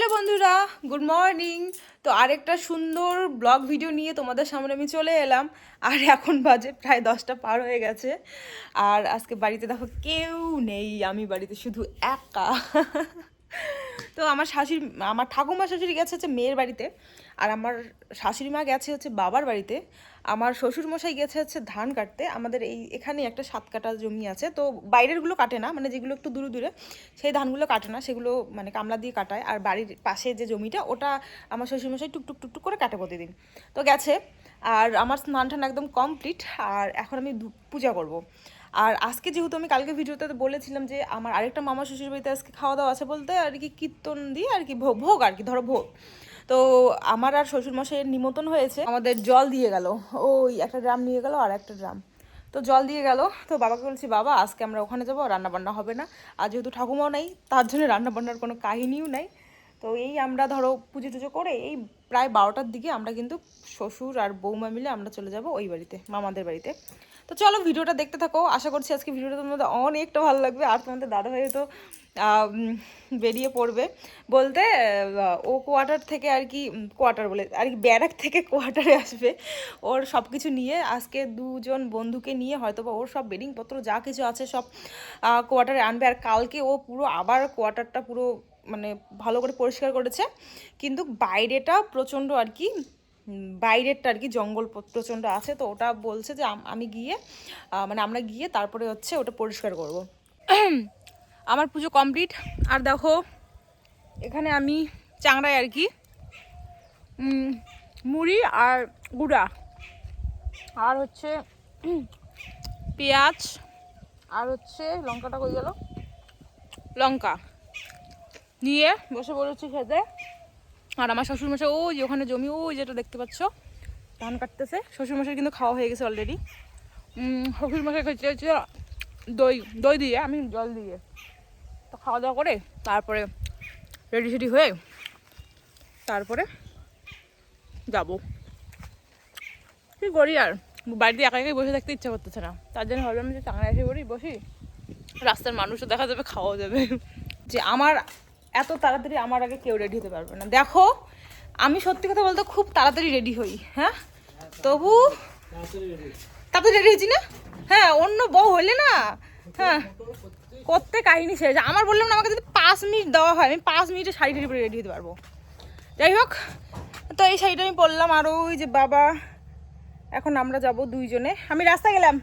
Hello বন্ধুরা, good morning. তো আরেকটা সুন্দর ব্লগ ভিডিও নিয়ে তোমাদের সামনে আমি চলে এলাম। আর এখন বাজে প্রায় দশটা পার হয়ে গেছে। আর আজকে বাড়িতে দেখো কেউ নেই, আমি বাড়িতে শুধু একা। তো আমার শাশুড়ি, আমার ঠাকুমা শাশুড়ি গেছে হচ্ছে মেয়ের বাড়িতে। আর আমার শাশুড়ি মা গেছে হচ্ছে বাবার বাড়িতে, আমার শ্বশুর মশাই গেছে হচ্ছে ধান কাটতে, আমাদের এই এখানে একটা সাত কাটা জমি আছে, তো বাইরেরগুলো কাটে না মানে যেগুলো একটু দূরে দূরে, সেই ধানগুলো কাটে না, সেগুলো মানে কামলা দিয়ে কাটায়, আর বাড়ির পাশে যে জমিটা, ওটা আমার শ্বশুর মশাই টুকটুক টুকটুক করে কাটে প্রতিদিন তো গেছে, আর আমার স্নান টান একদম কমপ্লিট, আর এখন আমি পূজা করব। আর আজকে যেহেতু আমি কালকে ভিডিওতে বলেছিলাম যে আমার আরেকটা মামা শ্বশুর বাড়িতে আজকে খাওয়া দাওয়া আছে বলতে, আর কি কীর্তন দিয়ে আর কি ভোগ আর কি, ধরো ভোগ তো আমার আর শ্বশুরমশাইয়ের নিমন্ত্রণ হয়েছে। আমাদের জল দিয়ে গেল। ওই একটা ড্রাম নিয়ে গেল আর একটা ড্রাম। তো জল দিয়ে গেল। তো বাবাকে বলছি, বাবা, আজকে আমরা ওখানে যাব রান্না বান্না হবে না। আর যেহেতু ঠাকুমাও নাই, তার জন্য রান্না বান্নার কোনো কাহিনীও নাই। তো এই আমরা ধরো পুজো টুজো করে এই প্রায় বারোটার দিকে আমরা কিন্তু শ্বশুর আর বৌমা মিলে আমরা চলে যাব ওই বাড়িতে, মামাদের বাড়িতে। তো চলো ভিডিওটা দেখতে থাকো। আশা করছি আজকে ভিডিওটা তোমাদের অনেকটা ভালো লাগবে। আর তোমাদের দাদাভাই তো বেরিয়ে পড়বে। বলতে ও কোয়ার্টার থেকে আর কি কোয়ার্টার বলে, আর কি ব্যারাক থেকে কোয়ার্টারে আসবে। ওর সব কিছু নিয়ে আজকে দুজন বন্ধুকে নিয়ে হয়তো বা ওর সব বেডিংপত্র যা কিছু আছে সব কোয়ার্টারে আনবে। আর কালকে ও পুরো আবার কোয়ার্টারটা পুরো মানে ভালো করে পরিষ্কার করেছে। কিন্তু বাইরেটা প্রচণ্ড আর কি বাইরেরটা আর কি জঙ্গল প্রচণ্ড আছে, তো ওটা বলছে যে আমি গিয়ে মানে আমরা গিয়ে তারপরে হচ্ছে ওটা পরিষ্কার করব। আমার পুজো কমপ্লিট। আর দেখো, এখানে আমি চাংড়ায় আর কি মুড়ি আর গুঁড়া। আর হচ্ছে পেঁয়াজ, আর হচ্ছে লঙ্কাটা কই গেল? লঙ্কা। নিয়ে বসে পড়েছি খেতে। আর আমার শ্বশুরমশাই, ওই যে ওখানে জমি, ওই যেটা দেখতে পাচ্ছ, ধান কাটতেছে। শ্বশুরমশাই কিন্তু খাওয়া হয়ে গেছে অলরেডি শ্বশুরমশাই খেতে হচ্ছে দই দই দিয়ে, আমি জল দিয়ে। তো খাওয়া দাওয়া করে তারপরে রেডি সেডি হয়ে তারপরে যাব। কি করি আর? বাড়িতে একা একাই বসে থাকতে ইচ্ছা করতেছে না। তার জন্য ভাবলাম যে চাঙড়া এসে পড়ি, বসি। রাস্তার মানুষও দেখা যাবে খাওয়া যাবে। যে আমার এত তাড়াতাড়ি আমার আগে কেউ রেডি হতে পারবে না। দেখো, আমি সত্যি কথা বলতে খুব তাড়াতাড়ি রেডি হই হ্যাঁ? তবু তাড়াতাড়ি রেডি হয়েছি না? হ্যাঁ অন্য বউ হলে না হ্যাঁ করতে কাহিনী শেষ আমার বললাম না, আমাকে যদি পাঁচ মিনিট দেওয়া হয়, আমি পাঁচ মিনিটে শাড়ি টাড়ি রেডি হতে পারব। যাই হোক, তো এই শাড়িটা আমি পরলাম আর ওই যে বাবা। এখন আমরা যাব দুইজনে। আমি রাস্তায় গেলাম।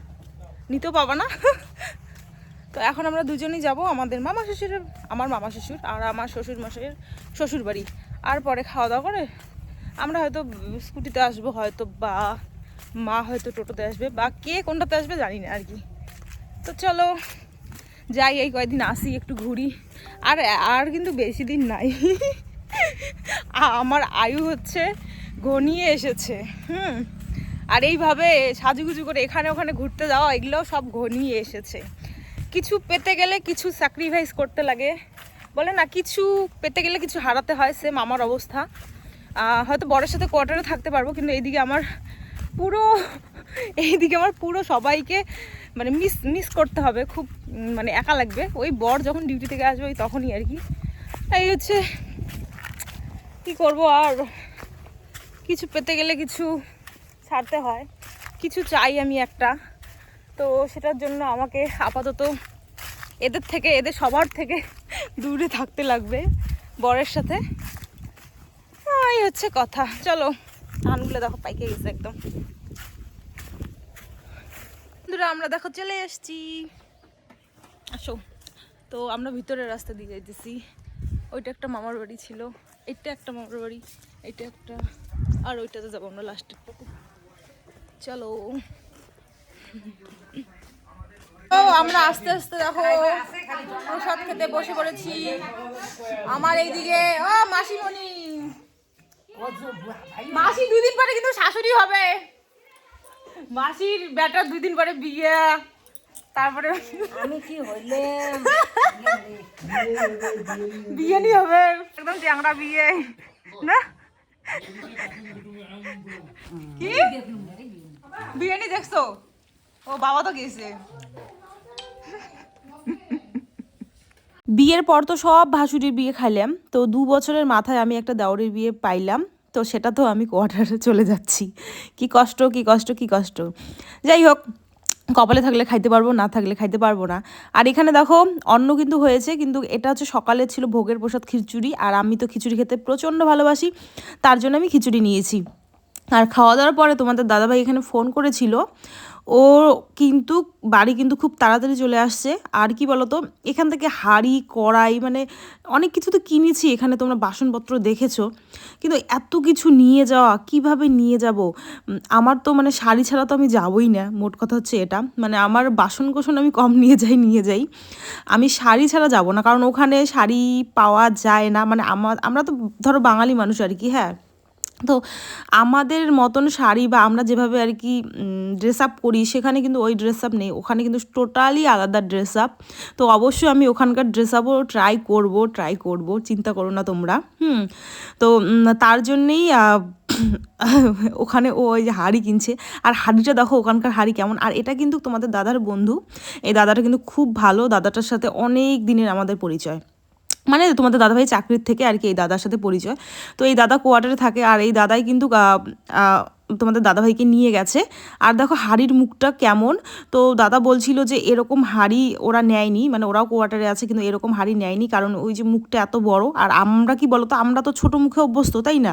নিতেও পাবা না? তো এখন আমরা দুজনেই যাব আমাদের মামা শ্বশুরের আমার মামা শ্বশুর আর আমার শ্বশুর মশাইয়ের শ্বশুর বাড়ি। আর পরে খাওয়া দাওয়া করে আমরা হয়তো স্কুটিতে আসব, হয়তো বা মা হয়তো টোটোতে আসবে বা কে কোনটাতে আসবে জানি না আর কি। তো চলো যাই, এই কয়েকদিন আসি, একটু ঘুরি। আর আর কিন্তু বেশি দিন নাই। আমার আয়ু হচ্ছে ঘনিয়ে এসেছে, হুম। আর এইভাবে সাজুগুজু করে এখানে ওখানে ঘুরতে যাওয়া, এগুলোও সব ঘনিয়ে এসেছে। কিছু পেতে গেলে কিছু স্যাক্রিফাইস করতে লাগে। বলে না, কিছু পেতে গেলে কিছু হারাতে হয় সেম আমার অবস্থা। হয়তো বরের সাথে কোয়ার্টারে থাকতে পারব, কিন্তু এইদিকে আমার পুরো, এইদিকে আমার পুরো সবাইকে মানে মিস মিস করতে হবে, খুব মানে একা লাগবে। ওই বর যখন ডিউটি থেকে আসবে, ওই তখনই আর কি। এই হচ্ছে, কি করব আর? কিছু পেতে গেলে কিছু ছাড়তে হয়। কিছু চাই আমি একটা। তো সেটার জন্য আমাকে আপাতত এদের থেকে, এদের সবার থেকে দূরে থাকতে লাগবে বরের সাথে। এই হচ্ছে কথা। চলো, ধানগুলো দেখো পাইকে গেছে একদম। বন্ধুরা, আমরা দেখো চলে এসছি। আসো। তো আমরা ভিতরের রাস্তা দিয়ে যাইতেছি। ওইটা একটা মামার বাড়ি ছিল, এটা একটা মামার বাড়ি, এটা একটা, আর ওইটাতে যাব আমরা লাস্টের চলো। ও আমরা আস্তে আস্তে দেখো প্রসাদ খেতে বসে পড়েছি। আমার এইদিকে ও মাসিমণি। মাসি দুদিন পরে কিন্তু শাশুড়ি হবে। মাসির বেটার দুই দিন পরে বিয়ে। তারপরে আমি কি হইলে? বিয়ে নি হবে। একদম চ্যাংড়া বিয়ে। না? কি? বিরিয়ানি দেখছ? বিয়ের পর তো সব ভাসুরির বিয়ে খাইলাম। তো দু বছরের মাথায় আমি একটা দাউরির বিয়ে পাইলাম। তো সেটা তো আমি কোয়ার্টারে চলে যাচ্ছি। কি কষ্ট কি কষ্ট কি কষ্ট। যাই হোক, কপালে থাকলে খাইতে পারব, না থাকলে খাইতে পারব না। আর এখানে দেখো, অন্ন কিন্তু হয়েছে, কিন্তু এটা হচ্ছে সকালে ছিল ভোগের প্রসাদ খিচুড়ি, আর আমি তো খিচুড়ি খেতে প্রচণ্ড ভালোবাসি, তার জন্য আমি খিচুড়ি নিয়েছি। আর খাওয়া দাওয়ার পরে তোমাদের দাদাভাই এখানে ফোন করেছিল ও কিন্তু বাড়ি কিন্তু খুব তাড়াতাড়ি চলে আসছে। আর কি বলতো, এখান থেকে হাঁড়ি, কড়াই মানে অনেক কিছু তো কিনেছি, এখানে তোমরা বাসনপত্র দেখেছ। কিন্তু এত কিছু নিয়ে যাওয়া, কীভাবে নিয়ে যাব? আমার তো মানে শাড়ি ছাড়া তো আমি যাবই না, মোট কথা হচ্ছে এটা। মানে আমার বাসন কোসন আমি কম নিয়ে যাই নিয়ে যাই। আমি শাড়ি ছাড়া যাব না, কারণ ওখানে শাড়ি পাওয়া যায় না। মানে আমার আমরা তো ধরো বাঙালি মানুষ আর কি হ্যাঁ? তো আমাদের মতন শাড়ি বা আমরা যেভাবে আর কি ড্রেস আপ করি, সেখানে কিন্তু ওই ড্রেস আপ নেই। ওখানে কিন্তু টোটালি আলাদা ড্রেস আপ তো অবশ্যই আমি ওখানকার ড্রেস আপও ট্রাই করব ট্রাই করব। চিন্তা করো না তোমরা। হুম। তো তার জন্যেই ওখানে ও ওই যে হাড়ি কিনছে। আর হাড়িটা দেখো ওখানকার হাড়ি কেমন। আর এটা কিন্তু তোমাদের দাদার বন্ধু। এই দাদাটা কিন্তু খুব ভালো। দাদাটার সাথে অনেক দিনের আমাদের পরিচয়। মানে তোমাদের দাদাভাই চাকরির থেকে আর কি এই দাদার সাথে পরিচয়। তো এই দাদা কোয়ার্টারে থাকে আর এই দাদাই কিন্তু তোমাদের দাদাভাইকে নিয়ে গেছে। আর দেখো হাড়ির মুখটা কেমন? তো দাদা বলছিল যে এরকম হাড়ি ওরা নেয়নি মানে ওরাও কোয়ার্টারে আছে কিন্তু এরকম হাড়ি নেয়নি, কারণ ওই যে মুখটা এত বড়। আর আমরা কি বলতো, আমরা তো ছোট মুখে অভ্যস্ত, তাই না?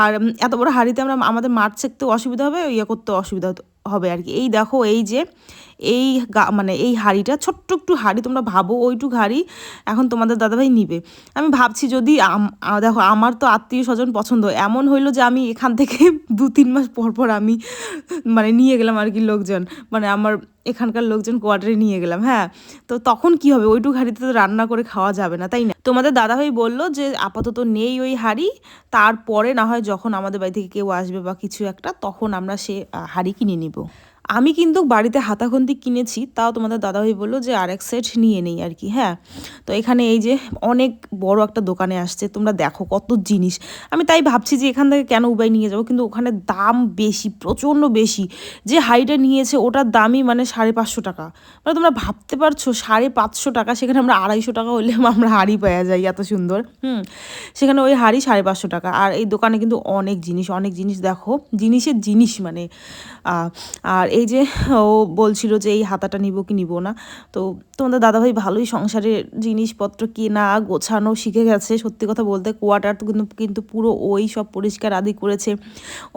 আর এত বড় হাড়িতে আমরা, আমাদের মাঠ ছেঁকতেও অসুবিধা হবে ইয়ে করতে অসুবিধা হবে আর কি। এই দেখো, এই যে এই মানে এই হাঁড়িটা, ছোট্ট একটু হাঁড়ি, তোমরা ভাবো ওইটুক হাঁড়ি এখন তোমাদের দাদাভাই নিবে। আমি ভাবছি যদি দেখো আমার তো আত্মীয় স্বজন পছন্দ, এমন হইল যে আমি এখান থেকে দু তিন মাস পর পর আমি মানে নিয়ে গেলাম আর কি লোকজন মানে আমার এখানকার লোকজন কোয়ার্টারে নিয়ে গেলাম হ্যাঁ। তো তখন কি হবে? ওইটুক হাঁড়িতে তো রান্না করে খাওয়া যাবে না, তাই না? তোমাদের দাদাভাই বলল যে আপাতত নেই ওই হাঁড়ি, তারপরে না হয় যখন আমাদের বাড়ি থেকে কেউ আসবে বা কিছু একটা, তখন আমরা সে হাঁড়ি কিনে নিব। আমি কিন্তু বাড়িতে হাতাখন্তি কিনেছি, তাও তোমাদের দাদাভাই বলল যে আরেক সেট নিয়ে নেই আর কি হ্যাঁ? তো এখানে এই যে অনেক বড় একটা দোকানে আসছে, তোমরা দেখো কত জিনিস। আমি তাই ভাবছি যে এখান থেকে কেন উবাই নিয়ে যাব, কিন্তু ওখানে দাম বেশি, প্রচণ্ড বেশি। যে হাইটা নিয়েছে ওটার দামই মানে সাড়ে পাঁচশো টাকা। মানে তোমরা ভাবতে পারছ সাড়ে পাঁচশো টাকা, সেখানে আমরা আড়াইশো টাকা হলে আমরা হাড়ি পাওয়া যাই, এত সুন্দর, হুম? সেখানে ওই হাড়ি সাড়ে পাঁচশো টাকা। আর এই দোকানে কিন্তু অনেক জিনিস অনেক জিনিস দেখো, জিনিসের জিনিস মানে আর এই যে ও বলছিল যে এই হাতাটা নিব কি নিব না। তো তোমাদের দাদাভাই ভালোই সংসারের জিনিসপত্র কেনা, গোছানো শিখে গেছে। সত্যি কথা বলতে কোয়ার্টার তো কিন্তু কিন্তু পুরো ওই সব পরিষ্কার আদি করেছে।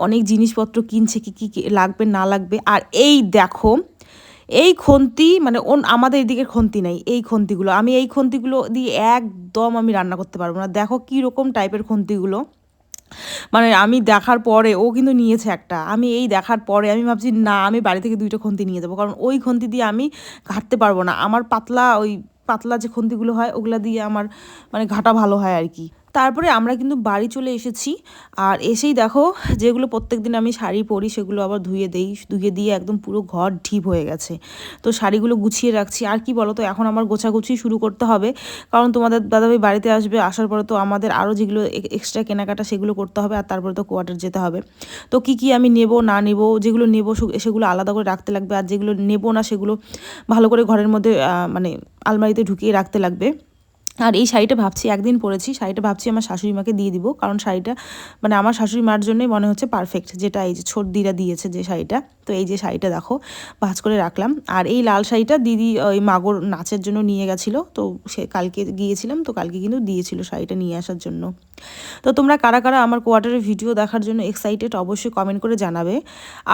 অনেক জিনিসপত্র কিনছে, কি কি লাগবে, না লাগবে। আর এই দেখো, এই খন্তি মানে ওন আমাদের এদিকে খন্তি নাই, এই খন্তিগুলো। আমি এই খন্তিগুলো দিয়ে একদম আমি রান্না করতে পারব না। দেখো কী রকম টাইপের খন্তিগুলো। মানে আমি দেখার পরে ও কিন্তু নিয়েছে একটা। আমি এই দেখার পরে আমি ভাবছি, না, আমি বাড়ি থেকে দুইটা খন্তি নিয়ে যাব। কারণ ওই খন্তি দিয়ে আমি ঘাটতে পারব না। আমার পাতলা ওই পাতলা যে খন্তিগুলো হয়, ওগুলা দিয়ে আমার মানে ঘাটা ভালো হয় আর কি। তারপরে আমরা কিন্তু বাড়ি চলে এসেছি। আর এসেই দেখো, যেগুলো প্রত্যেক দিন আমি শাড়ি পরি, সেগুলো আবার ধুয়ে দেই, ধুয়ে দিয়ে একদম পুরো ঘর ঢিপ হয়ে গেছে। তো শাড়িগুলো গুছিয়ে রাখছি। আর কি বলো তো এখন আমার গোছাগুছি শুরু করতে হবে। কারণ তোমাদের দাদাভাই বাড়িতে আসবে, আসার পরে তো আমাদের আরও যেগুলো এক্সট্রা কেনাকাটা সেগুলো করতে হবে, আর তারপরে তো কোয়ার্টার যেতে হবে। তো কি কি আমি নেব, না নেব, যেগুলো নেব সেগুলো আলাদা করে রাখতে লাগবে, আর যেগুলো নেব না সেগুলো ভালো করে ঘরের মধ্যে মানে আলমারিতে ঢুকিয়ে রাখতে লাগবে। আর এই শাড়িটা ভাবছি, একদিন পরেছি, শাড়িটা ভাবছি আমার শাশুড়ি মাকে দিয়ে দিব, কারণ শাড়িটা মানে আমার শাশুড়ি মার জন্যই মনে হচ্ছে পারফেক্ট যেটা এই যে দিরা দিয়েছে যে শাড়িটা। তো এই যে শাড়িটা দেখো, ভাজ করে রাখলাম। আর এই লাল শাড়িটা দিদি ওই মাগর নাচের জন্য নিয়ে গেছিল, তো সে কালকে গিয়েছিলাম, তো কালকে কিন্তু দিয়েছিল শাড়িটা নিয়ে আসার জন্য। তো তোমরা কারা কারা আমার কোয়ার্টারের ভিডিও দেখার জন্য এক্সাইটেড অবশ্যই কমেন্ট করে জানাবে।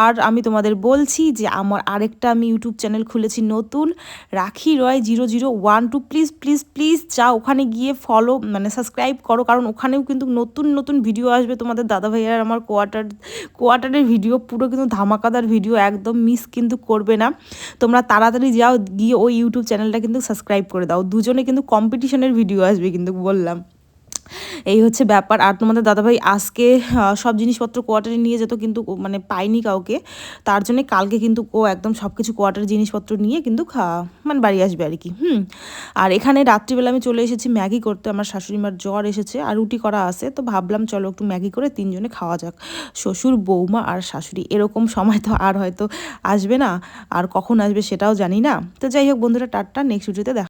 আর আমি তোমাদের বলছি যে আমার আরেকটা আমি ইউটিউব চ্যানেল খুলেছি, নতুন। Rakhi Roy zero zero one two please please please যা ওখানে গিয়ে ফলো মানে সাবস্ক্রাইব করো। কারণ ওখানেও কিন্তু নতুন নতুন ভিডিও আসবে তোমাদের দাদা ভাইয়ার আমার কোয়ার্টার কোয়ার্টারের ভিডিও পুরো কিন্তু ধামাকাদার ভিডিও একদম মিস কিন্তু করবে না। তোমরা তাড়াতাড়ি যাও, গিয়ে ওই ইউটিউব চ্যানেলটা কিন্তু সাবস্ক্রাইব করে দাও। দুজনে কিন্তু কম্পিটিশনের ভিডিও আসবে কিন্তু বললাম। এই হচ্ছে ব্যাপার। আর তোমাদের দাদাভাই আজকে সব জিনিসপত্র কোয়ার্টারে নিয়ে যেত কিন্তু মানে পাইনি কাউকে। তার জন্য কালকে কিন্তু ও একদম সব কিছু কোয়ার্টার জিনিসপত্র নিয়ে কিন্তু মানে বাড়ি আসবে আর কি, হুম। আর এখানে রাত্রিবেলা আমি চলে এসেছি ম্যাগি করতে, আমার শাশুড়ি মার জ্বর এসেছে আর রুটি করা আছে। তো ভাবলাম চলো একটু ম্যাগি করে তিনজনে খাওয়া যাক, শ্বশুর, বৌমা আর শাশুড়ি। এরকম সময় তো আর হয়তো আসবে না, আর কখন আসবে সেটাও জানি না। তো যাই হোক বন্ধুরা টাটটা নেক্সট ভিডিওতে দেখা